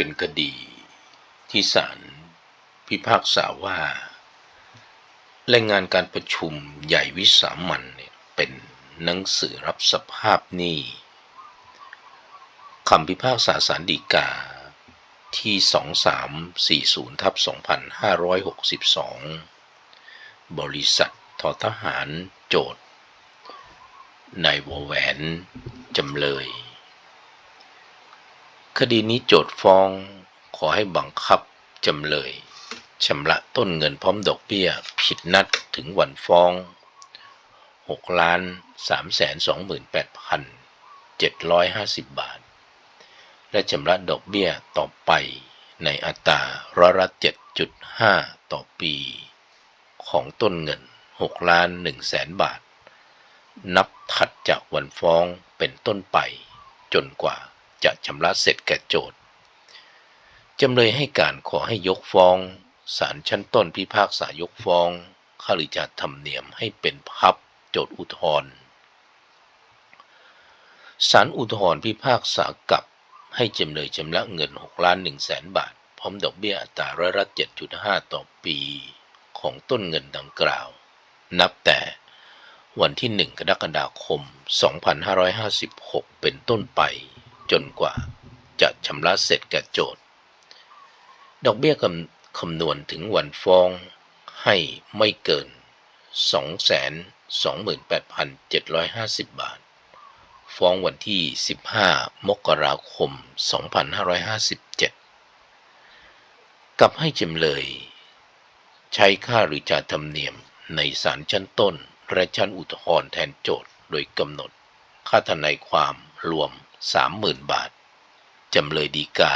เป็นคดีที่ศาลพิพากษาว่ารายงานการประชุมใหญ่วิสามันเนี่ยเป็นหนังสือรับสภาพหนี้คำพิพากษาสารดีกาที่ 2340ทับ2562 บริษัททอทหารโจทย์นายวแหวนจำเลย คดีนี้โจทฟ้องขอให้บังคับจำเลยชำระต้นเงินพร้อมดอกเบี้ย ผิดนัดถึงวันฟ้อง6ล้าน3แสน28,750 บาท และชำระดอกเบี้ยต่อไปในอัตราร้อยละ7.5 ต่อปี ของต้นเงิน6ล้าน1แสนบาท นับถัดจากวันฟ้องเป็นต้นไปจนกว่า จะชำระเสร็จแก่โจทย์จำเลยให้การขอให้ยกฟ้องศาลชั้นต้นพิพากษายกฟ้องข้าราชการธรรมเนียมให้เป็นพับโจทย์อุทธรณ์ศาลอุทธรณ์พิพากษากับให้จำเลยชำระเงิน6ล้าน1แสนบาท พร้อมดอกเบี้ยอัตราร้อยละ7.5 ต่อปี ของต้นเงินดังกล่าว นับแต่วันที่ 1 กรกฎาคม 2556 เป็นต้นไป จนกว่าจะชำระเสร็จแก่โจทย์ ดอกเบี้ยกคำนวณถึงวันฟ้องให้ไม่เกิน 228,750 บาท ฟ้องวันที่ 15 มกราคม 2557 กับให้จำเลย ใช้ค่าหรือจ่ายธรรมเนียมในศาลชั้นต้นและชั้นอุทธรณ์แทนโจทย์โดยกำหนด ค่าทนายความรวม 30,000บาท จำเลยดีกา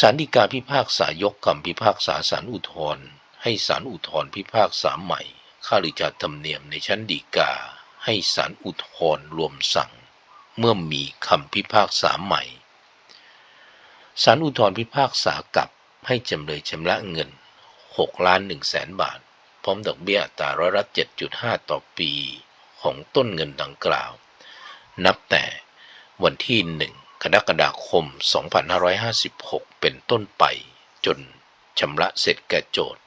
ศาลฎีกาพิพากษายกคำพิพากษาศาลอุทธรณ์ให้ศาลอุทธรณ์พิพากษาใหม่ค่าริจาธรรมเนียมในชั้นฎีกา ให้ศาลอุทธรณ์รวมสั่ง เมื่อมีคำพิพากษาใหม่ศาลอุทธรพิพากษากับให้จำเลยชำระเงิน6ล้าน1แสนบาท พร้อมดอกเบี้ยตาร้อยละ7.5 ต่อปีของต้นเงินดังกล่าว นับแต่วันที่ 1 กรกฎาคม 2556 เป็นต้นไปจนชำระเสร็จแก่โจทย์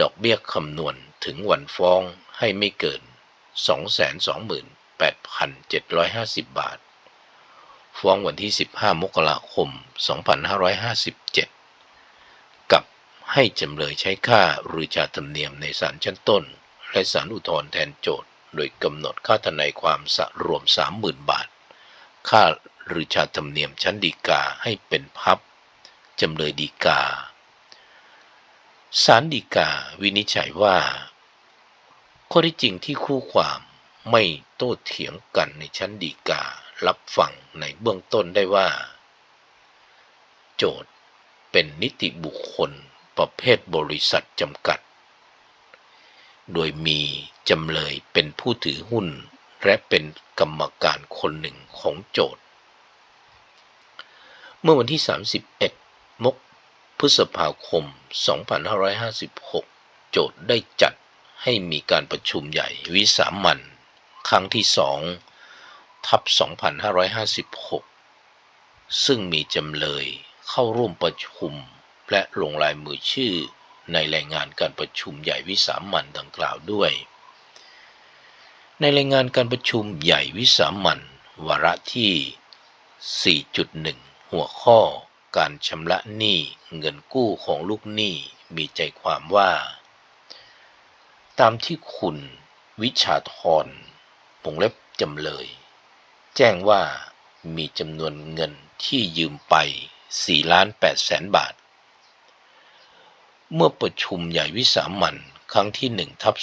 ดอกเบี้ยคำนวณถึงวันฟ้องให้ไม่เกิน 228,750 บาท ฟ้องวันที่ 15 มกราคม 2557 กับให้จำเลยใช้ค่าหรือชาธรรมเนียมในศาลชั้นต้น และศาลอุทธรณ์แทนโจทย์ โดยกำหนดค่าทนายความสะรวม 30,000 บาท ค่าหรือชาธรรมเนียมชั้นดีกาให้เป็นพับจำเลยดีกาศาลดีกาวินิจฉัยว่า ข้อที่จริงที่คู่ความไม่โต้เถียงกันในชั้นดีกา รับฟังในเบื้องต้นได้ว่า โจทย์เป็นนิติบุคคลประเภทบริษัทจำกัด โดยมีจำเลยเป็นผู้ถือหุ้น และเป็นกรรมการคนหนึ่งของโจทย์ เมื่อวันที่ 31 มกพฤษภาคม 2556 โจทย์ได้จัดให้มีการประชุมใหญ่วิสามันครั้งที่สองทับ 2556 ซึ่งมีจำเลยเข้าร่วมประชุมและลงลายมือชื่อ ในรายงานการประชุมใหญ่วิสามันดังกล่าวด้วย ในรายงานการประชุมใหญ่วิสามันวาระที่ 4.1 หัวข้อ การชำระหนี้เงินกู้ของลูกหนี้มีใจความว่า ตามที่คุณวิชาธรวงเล็บจำเลย แจ้งว่ามีจำนวนเงินที่ยืมไป4ล้าน8แสนบาท เมื่อประชุมใหญ่วิสามันครั้งที่1ทับ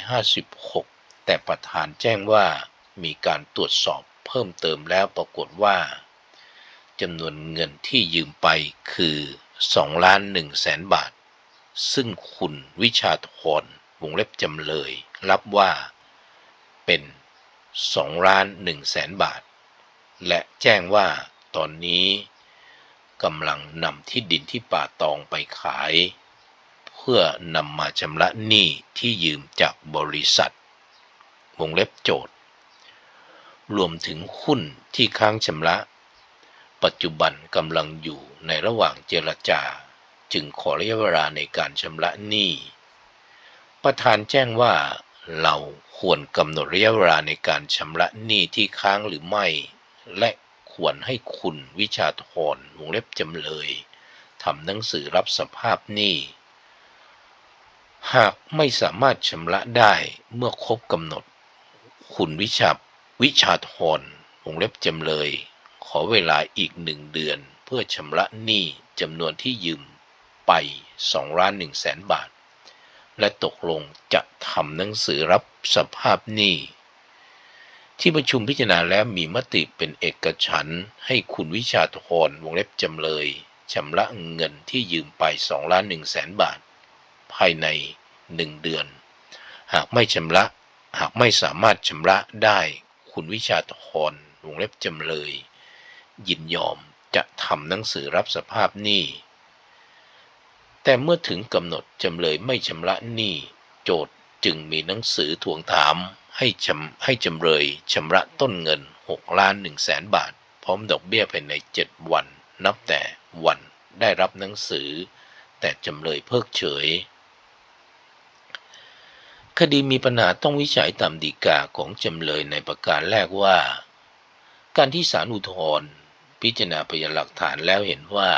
2556 แต่ประธานแจ้งว่ามีการตรวจสอบเพิ่มเติมแล้วปรากฏว่าจำนวนเงินที่ยืมไปคือ2ล้าน1แสนบาท ซึ่งคุณวิชาธรวงเล็บจำเลย รับว่าเป็น2ล้าน1แสนบาท และแจ้งว่าตอนนี้ กำลังนำที่ดินที่ป่าตองไปขาย เพื่อนำมาชำระหนี้ที่ยืมจากบริษัท วงเล็บโจทย์ รวมถึงหุ้นที่ค้างชำระ ปัจจุบันกำลังอยู่ในระหว่างเจรจา จึงขอระยะเวลาในการชำระหนี้ ประธานแจ้งว่าเราควรกำหนดระยะเวลาในการชำระหนี้ที่ค้างหรือไม่ และ ควรให้คุณวิชาธรวงเล็บจำเลยทำหนังสือรับสภาพหนี้ หากไม่สามารถชำระได้เมื่อครบกำหนด คุณวิชาวิชาธรวงเล็บจำเลย ขอเวลาอีกหนึ่งเดือนเพื่อชำระหนี้จำนวนที่ยืมไป2ล้าน1แสนบาท และตกลงจะทำหนังสือรับสภาพหนี้ ที่ประชุมพิจารณาแล้วมีมติเป็นเอกฉันท์ให้คุณวิชาธรวงเล็บจำเลยชำระเงินที่ยืมไป2ล้าน1แสนบาท ภายใน 1 เดือน หากไม่ชำระหากไม่สามารถชำระได้คุณวิชาธรวงเล็บจำเลย ยินยอมจะทำหนังสือรับสภาพหนี้ แต่เมื่อถึงกำหนดจำเลยไม่ชำระหนี้ โจทย์จึงมีหนังสือทวงถาม ให้ชำให้จำเลยชำระต้นเงิน6ล้าน1แสนบาท พร้อมดอกเบี้ยภายใน 7 วัน นับแต่วันได้รับหนังสือ แต่จำเลยเพิกเฉย คดีมีปัญหาต้องวิจัยตามดีกาของจำเลยในประการแรกว่า การที่ศาลอุทธรพิจารณาพยานหลักฐานแล้วเห็นว่า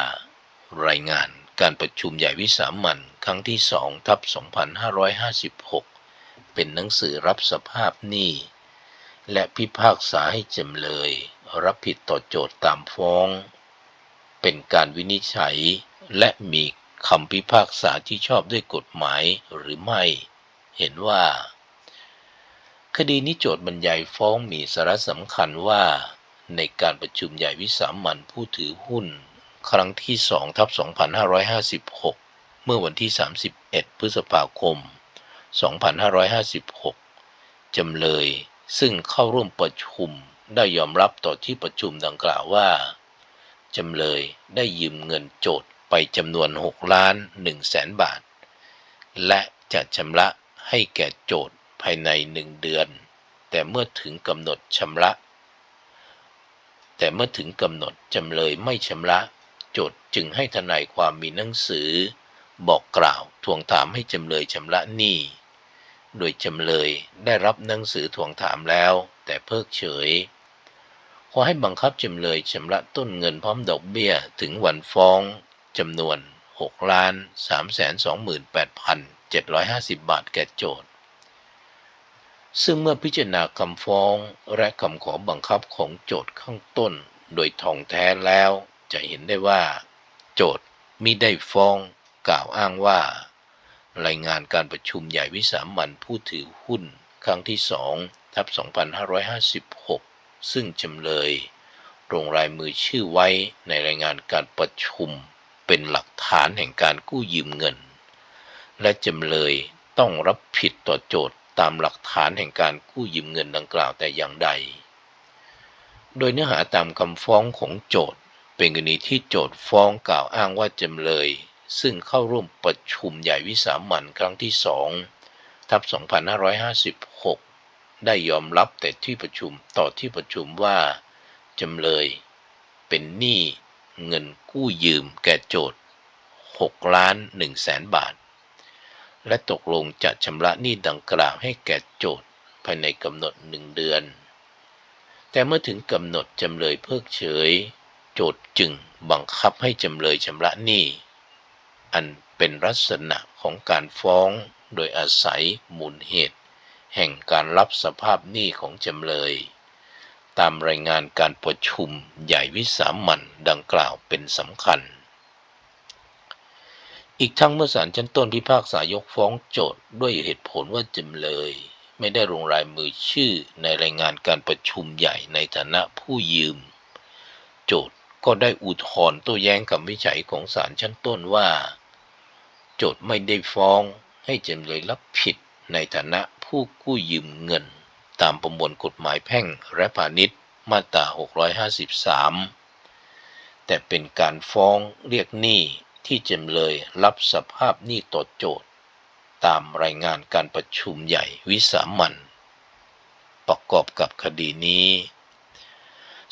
รายงานการประชุมใหญ่วิสามันครั้งที่สองทับ2556 เป็นหนังสือรับสภาพหนี้ และพิพากษาให้จำเลย รับผิดต่อโจทย์ตามฟ้อง เป็นการวินิจฉัย และมีคำพิพากษาที่ชอบด้วยกฎหมายหรือไม่ เห็นว่า คดีนี้โจทย์บรรยายฟ้องมีสาระสำคัญว่า ในการประชุมใหญ่วิสามันผู้ถือหุ้น ครั้งที่2ทับ2556 เมื่อวันที่ 31 พฤษภาคม 2556 จำเลยซึ่งเข้าร่วมประชุมได้ยอมรับต่อที่ประชุมดังกล่าวว่า จำเลยได้ยืมเงินโจทย์ไปจำนวน 6 ล้าน1แสนบาท และจะชำระให้แก่โจทย์ภายใน 1 เดือน แต่เมื่อถึงกำหนดชำระ แต่เมื่อถึงกำหนดจำเลยไม่ชำระ โจทย์จึงให้ทนายความมีหนังสือ บอกกล่าวทวงถามให้จำเลยชำระหนี้ โดยจำเลยได้รับหนังสือทวงถามแล้ว แต่เพิกเฉย ขอให้บังคับจำเลยชำระต้นเงินพร้อมดอกเบี้ยถึงวันฟ้องจำนวน6ล้าน328,750 บาทแก่โจทย์ ซึ่งเมื่อพิจารณาคำฟ้องและคำขอบังคับของโจทย์ข้างต้นโดยท่องแท้แล้วจะเห็นได้ว่า โจทย์มิได้ฟ้องกล่าวอ้างว่า รายงานการประชุมใหญ่วิสามันผู้ถือหุ้น ครั้งที่สองทับ2556 ซึ่งจำเลยลงรายมือชื่อไว้ในรายงานการประชุมเป็นหลักฐานแห่งการกู้ยืมเงิน และจำเลยต้องรับผิดต่อโจทย์ตามหลักฐานแห่งการกู้ยืมเงินดังกล่าวแต่อย่างใด โดยเนื้อหาตามคำฟ้องของโจทย์เป็นกรณีที่โจทย์ฟ้องกล่าวอ้างว่าจำเลย ซึ่งเข้าร่วมประชุมใหญ่วิสามันครั้งที่สองทับ 2556 ได้ยอมรับแต่ที่ประชุมต่อที่ประชุมว่า จำเลยเป็นหนี้เงินกู้ยืมแก่โจทย์6ล้าน1แสนบาท และตกลงจะชำระหนี้ดังกล่าวให้แก่โจทย์ภายในกำหนดหนึ่งเดือน แต่เมื่อถึงกำหนดจำเลยเพิกเฉย โจทย์จึงบังคับให้จำเลยชำระหนี้ อันเป็นลักษณะของการฟ้องโดยอาศัยมูลเหตุ แห่งการรับสภาพหนี้ของจำเลย ตามรายงานการประชุมใหญ่วิสามันดังกล่าวเป็นสำคัญ อีกทั้งเมื่อศาลชั้นต้นพิพากษายกฟ้องโจทย์ด้วยเหตุผลว่าจำเลย ไม่ได้ลงรายมือชื่อในรายงานการประชุมใหญ่ในฐานะผู้ยืม โจทย์ก็ได้อุทธรณ์โต้แย้งคำวิจัยของศาลชั้นต้นว่า จทย์ไม่ได้ฟ้อง ให้จำเลยรับผิดในฐานะผู้กู้ยืมเงิน ตามประมวลกฎหมายแพ่งและพาณิชย์มาตรา 653 แต่เป็นการฟ้องเรียกหนี้ที่จำเลยรับสภาพหนี้ต่อโจทย์ตามรายงานการประชุมใหญ่วิสามันประกอบกับคดีนี้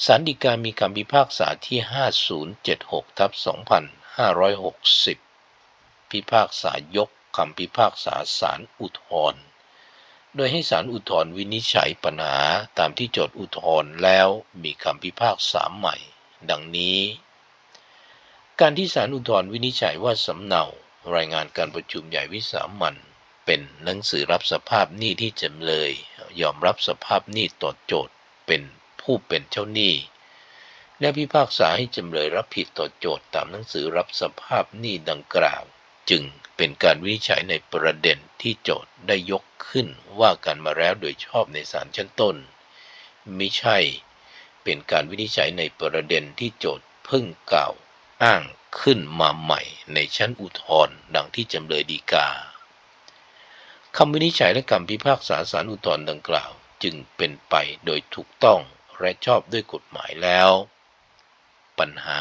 ศาลฎีกามีคำพิพากษาที่ 5076ทับ2560 พิพากษายกคำพิพากษาศาลอุทธรณ์โดยให้ศาลอุทธรณ์วินิจฉัยปัญหาตามที่โจทย์อุทธรณ์แล้วมีคำพิพากษาใหม่ ดังนี้ การที่ศาลอุทธรณ์วินิจฉัยว่าสำเนารายงานการประชุมใหญ่วิสามันเป็นหนังสือรับสภาพหนี้ที่จำเลย ยอมรับสภาพหนี้ต่อโจทย์เป็นผู้เป็นเจ้าหนี้ และพิพากษาให้จำเลยรับผิดต่อโจทย์ตามหนังสือรับสภาพหนี้ดังกล่าว จึงเป็นการวินิจฉัยในประเด็นที่โจทย์ได้ยกขึ้นว่ากันมาแล้วโดยชอบในศาลชั้นต้นไม่ใช่ เป็นการวินิจฉัยในประเด็นที่โจทย์เพิ่งกล่าวอ้างขึ้นมาใหม่ในชั้นอุทธรณ์ดังที่จำเลยดีกาคำวินิจฉัยและคำพิพากษาศาลอุทธรณ์ดังกล่าว จึงเป็นไปโดยถูกต้องและชอบด้วยกฎหมายแล้ว ปัญหา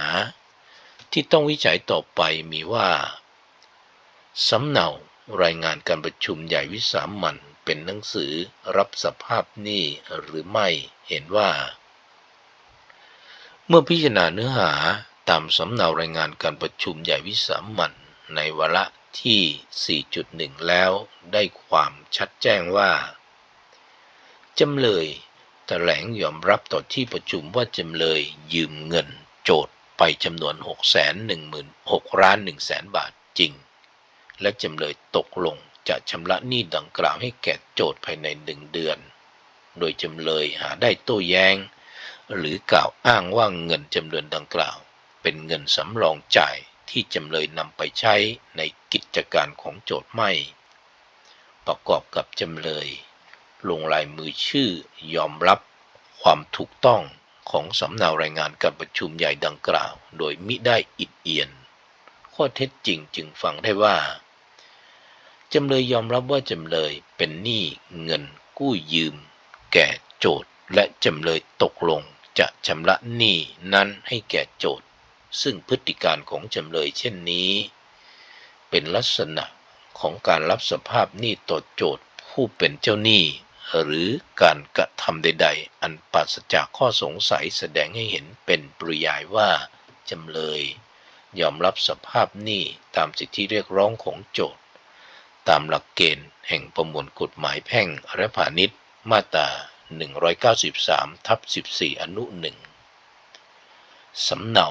ที่ต้องวิจัยต่อไปมีว่า สำเนารายงานการประชุมใหญ่วิสามันเป็นหนังสือรับสภาพหนี้หรือไม่เห็นว่า เมื่อพิจารณาเนื้อหาตามสำเนารายงานการประชุมใหญ่วิสามันในวาระที่ 4.1 แล้วได้ความชัดแจ้งว่า จำเลยแถลงยอมรับต่อที่ประชุมว่าจำเลยยืมเงินโจทย์ไปจำนวน 616ล้าน1แสนบาทจริง และจำเลยตกลงจะชำระหนี้ดังกล่าวให้แก่โจทย์ภายในหนึ่งเดือน โดยจำเลยหาได้โต้แย้ง หรือกล่าวอ้างว่าเงินจำนวนดังกล่าว เป็นเงินสำรองจ่ายที่จำเลยนำไปใช้ในกิจการของโจทย์ไม่ ประกอบกับจำเลย ลงลายมือชื่อยอมรับความถูกต้องของสำเนารายงานการประชุมใหญ่ดังกล่าว โดยมิได้อิดเอียน ข้อเท็จจริงจึงฟังได้ว่า จำเลยยอมรับว่าจำเลยเป็นหนี้เงินกู้ยืม แก่โจทย์และจำเลยตกลงจะชำระหนี้นั้นให้แก่โจทย์ ซึ่งพฤติการของจำเลยเช่นนี้ เป็นลักษณะของการรับสภาพหนี้ต่อโจทย์ผู้เป็นเจ้าหนี้ หรือการกระทำใด ๆ อันปราศจากข้อสงสัยแสดงให้เห็นเป็นปริยายว่าจำเลย ยอมรับสภาพหนี้ตามสิทธิเรียกร้องของโจทย์ ตามหลักเกณฑ์แห่งประมวลกฎหมายแพ่งและพาณิชย์มาตรา 193ทับ14 อนุหนึ่งสำเนา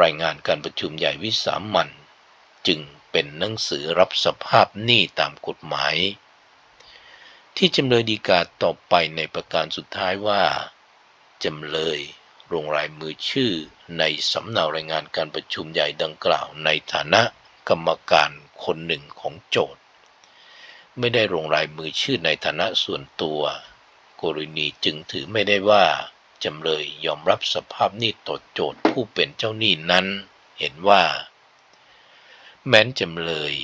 รายงานการประชุมใหญ่วิสามันจึงเป็นหนังสือรับสภาพหนี้ตามกฎหมาย ที่จำเลยดีกาต่อไปในประการสุดท้ายว่า จำเลยลงรายมือชื่อในสำเนารายงานการประชุมใหญ่ดังกล่าวในฐานะกรรมการ คนหนึ่งของโจทย์ ไม่ได้ลงรายมือชื่อในฐานะส่วนตัวกรณีจึงถือไม่ได้ว่าจำเลยยอมรับสภาพหนี้ต่อโจทย์ผู้เป็นเจ้าหนี้นั้น เห็นว่า แม้นจำเลย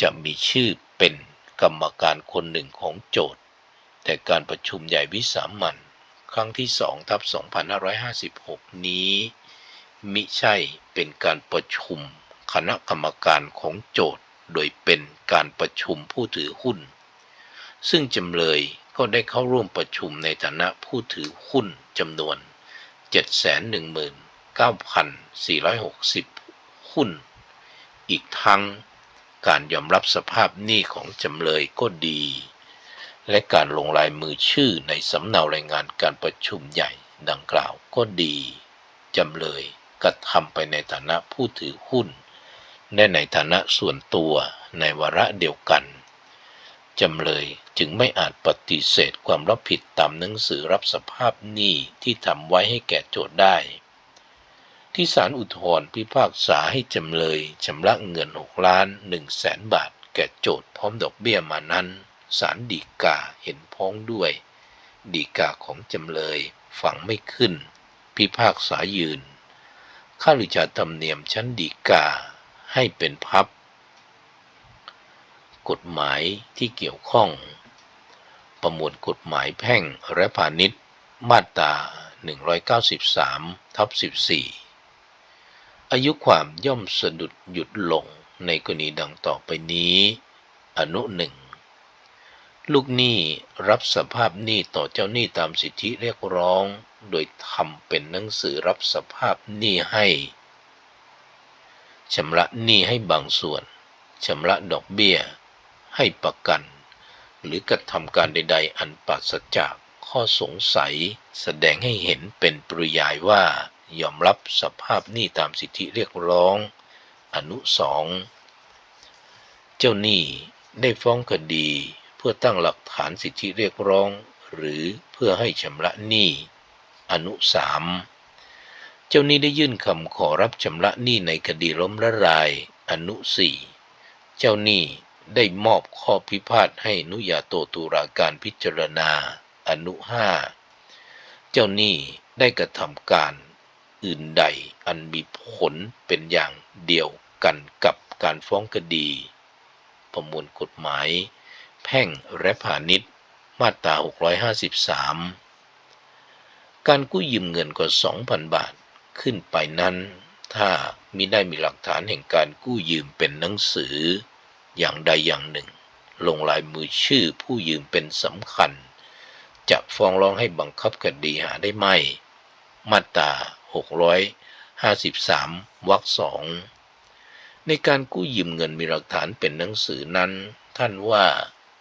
จะมีชื่อเป็นกรรมการคนหนึ่งของโจทย์ แต่การประชุมใหญ่วิสามันครั้งที่สองทับ2556 นี้ มิใช่เป็นการประชุมคณะกรรมการของโจทย์ โดยเป็นการประชุมผู้ถือหุ้น ซึ่งจำเลยก็ได้เข้าร่วมประชุมในฐานะผู้ถือหุ้นจำนวน 719,460 หุ้น อีกทั้งการยอมรับสภาพหนี้ของจำเลยก็ดี และการลงลายมือชื่อในสำเนารายงานการประชุมใหญ่ดังกล่าวก็ดี จำเลยกระทำไปในฐานะผู้ถือหุ้น และในฐานะส่วนตัวในวาระเดียวกัน จำเลยจึงไม่อาจปฏิเสธความรับผิดตามหนังสือรับสภาพหนี้ที่ทำไว้ให้แก่โจทย์ได้ ที่ศาลอุทธรณ์พิพากษาให้จำเลยชำระเงิน 6 ล้าน1แสนบาท แก่โจทย์พร้อมดอกเบี้ยมานั้นศาลฎีกาเห็นพ้องด้วยฎีกาของจำเลยฝังไม่ขึ้น พิพากษายืนข้าราชการธรรมเนียมชั้นฎีกา ให้เป็นพับ กฎหมายที่เกี่ยวข้อง ประมวลกฎหมายแพ่งและพาณิชย์ มาตรา 193 ทับ 14 อายุความย่อมสะดุดหยุดลงในกรณีดังต่อไปนี้ อนุหนึ่งลูกหนี้รับสภาพหนี้ต่อเจ้าหนี้ตามสิทธิเรียกร้อง โดยทำเป็นหนังสือรับสภาพหนี้ให้ ชำระหนี้ให้บางส่วน ชำระดอกเบี้ย ให้ประกัน หรือกระทำการใด ๆ อันปราศจากข้อสงสัย แสดงให้เห็นเป็นปริยายว่า ยอมรับสภาพหนี้ตามสิทธิเรียกร้อง อนุสองเจ้าหนี้ได้ฟ้องคดีเพื่อตั้งหลักฐานสิทธิเรียกร้อง หรือเพื่อให้ชำระหนี้อนุสาม เจ้าหนี้ได้ยื่นคำขอรับชำระหนี้ในคดีล้มละลายอนุสี่เจ้าหนี้ได้มอบข้อพิพาทให้นุยาโตตุลาการพิจารณา อนุห้าเจ้าหนี้ได้กระทำการอื่นใดอันมีผลเป็นอย่างเดียวกันกับการฟ้องคดี ประมวลกฎหมาย แพ่งและพาณิชย์มาตรา 653 การกู้ยืมเงินกว่า 2,000 บาท ขึ้นไปนั้น ถ้ามิได้มีหลักฐานแห่งการกู้ยืมเป็นหนังสือ อย่างใดอย่างหนึ่ง ลงลายมือชื่อผู้ยืมเป็นสำคัญ จะฟ้องร้องให้บังคับคดีหาได้ไหม มาตรา653วรรคสองในการกู้ยืมเงินมีหลักฐานเป็นหนังสือนั้น ท่านว่า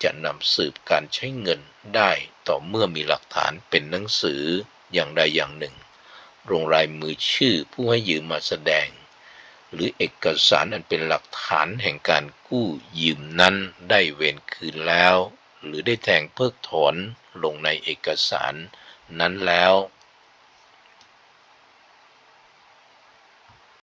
จะนำสืบการใช้เงินได้ต่อเมื่อมีหลักฐานเป็นหนังสืออย่างใดอย่างหนึ่ง ลงลายมือชื่อผู้ให้ยืมมาแสดง หรือเอกสารอันเป็นหลักฐานแห่งการกู้ยืมนั้นได้เวรคืนแล้ว หรือได้แทงเพิกถอนลงในเอกสารนั้นแล้ว